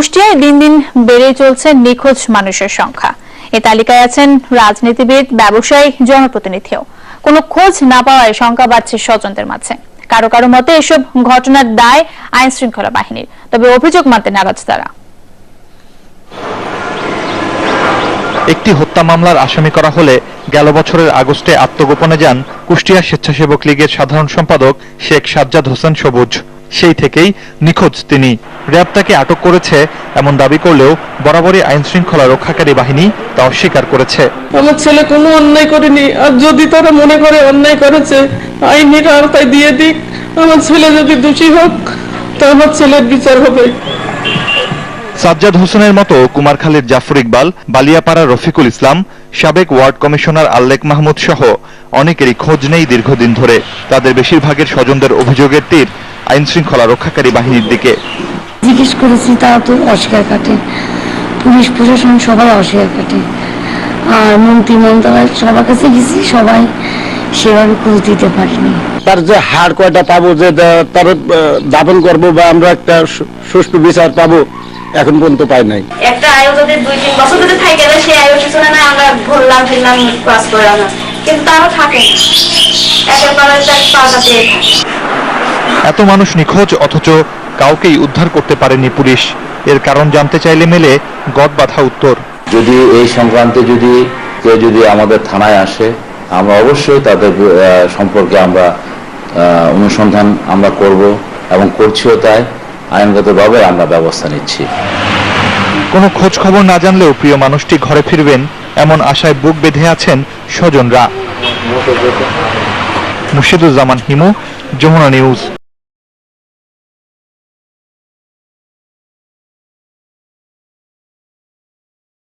কুষ্টিয়ায় দিন দিন বেড়ে চলছে নিখোঁজ মানুষের সংখ্যা। এ তালিকায় আছেন রাজনীতিবিদ, ব্যবসায়ী, জনপ্রতিনিধিও। কোনো খোঁজ না পাওয়ায় শঙ্কা বাড়ছে স্বজনদের মাঝে। কারও কারও মতে এসব ঘটনার দায় আইন শৃঙ্খলা বাহিনীর। তবে অভিযোগ মানতে নারাজ তারা। একটি হত্যা মামলার আসামি করা হলে গেল বছরের আগস্টে আত্মগোপনে যান কুষ্টিয়া স্বেচ্ছাসেবক লীগের সাধারণ সম্পাদক শেখ সাজ্জাদ হোসেন সবুজ। সেই থেকেই নিখোঁজ তিনি। র্যাব তাকে আটক করেছে এমন দাবি করলেও বরাবরই আইন শৃঙ্খলা রক্ষাকারী বাহিনী তা অস্বীকার করেছে। আমার ছেলে কোনো অন্যায় করেনি আর যদি তারা মনে করে অন্যায় করেছে আইনের আওতায় দিয়ে দিক। আমার ছেলে যদি দোষী হোক তা আমার ছেলের বিচার হবে। সাজ্জাদ হোসেনের মতো কুমারখালীর জাফর ইকবাল বালিয়াপাড়া রফিকুল ইসলাম সাবেক ওয়ার্ড কমিশনার আল্লেক মাহমুদ সহ অনেকেরই খোঁজ নেই দীর্ঘদিন ধরে। তাদের বেশিরভাগের স্বজনদের অভিযোগের তীর আইন শৃঙ্খলা রক্ষাকারী বাহিনীর দিকে। জিজ্ঞেস করেছি তারা তো অস্বীকার কাটে। পুলিশ প্রশাসন সবাই অস্বীকার কাটে। আর মন্ত্রী মন্ত্রণালয় সবার কাছে গেছি সবাই সেভাবে খোঁজ দিতে পারেনি। তার যে হার কয়টা পাবো যে তার দাফন করব বা আমরা একটা সুষ্ঠু বিচার পাবো এখন পর্যন্ত পাই নাই। একটা আয়ু যদি দুই তিন বছর যদি থাকে গেলে সেই পিছনে না আমরা ঘুরলাম ফিরলাম ক্লাস করলাম না। কিন্তু তারও থাকে না। একের পর এক পাল্টা পেয়ে থাকে এত মানুষ নিখোঁজ অথচ কাউকেই উদ্ধার করতে পারেনি পুলিশ। এর কারণ জানতে চাইলে মেলে গদ বাঁধা উত্তর। যদি এই সংক্রান্তে যদি কেউ যদি আমাদের থানায় আসে আমরা অবশ্যই তাদের সম্পর্কে আমরা অনুসন্ধান আমরা করব এবং করছিও তাই। আইনগতভাবে আমরা ব্যবস্থা নিচ্ছি। কোনো খোঁজ খবর না জানলেও প্রিয় মানুষটি ঘরে ফিরবেন এমন আশায় বুক বেঁধে আছেন স্বজনরা। মুর্শিদুজ্জামান হিমু যমুনা নিউজ।